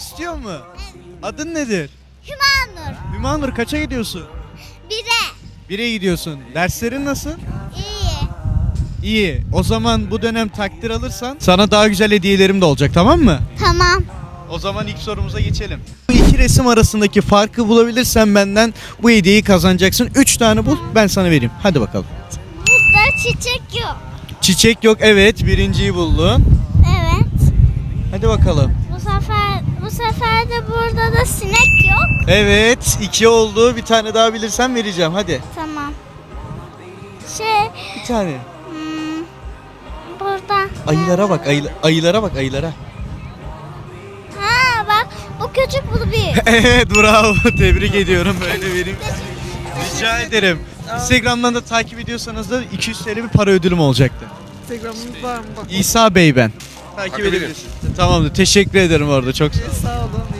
İstiyor mu? Adın nedir? Hümanur. Hümanur kaça gidiyorsun? Bire. Bire gidiyorsun. Derslerin nasıl? İyi. İyi. O zaman bu dönem takdir alırsan sana daha güzel hediyelerim de olacak tamam mı? Tamam. O zaman ilk sorumuza geçelim. Bu iki resim arasındaki farkı bulabilirsen benden bu hediyeyi kazanacaksın. Üç tane bul ben sana vereyim. Hadi bakalım. Burada çiçek yok. Çiçek yok evet birinciyi buldun. Hadi bakalım. Bu sefer bu sefer de burada da sinek yok. Evet iki oldu bir tane daha bilirsen vereceğim hadi. Tamam. Şey, Bir tane. hmm, burada. Ayılara bak ayı- ayılara bak ayılara. Ha bak bu küçük bu büyük. evet bravo tebrik ediyorum böyle vereyim. Rica ederim. Instagram'dan da takip ediyorsanız da 200 TL bir para ödülüm olacaktı. Instagram'ınız var mı? Bak. İsa Bey ben. Takip edebilirsin. Tamamdır. Teşekkür ederim orada. Çok sağ ol. Sağ olun.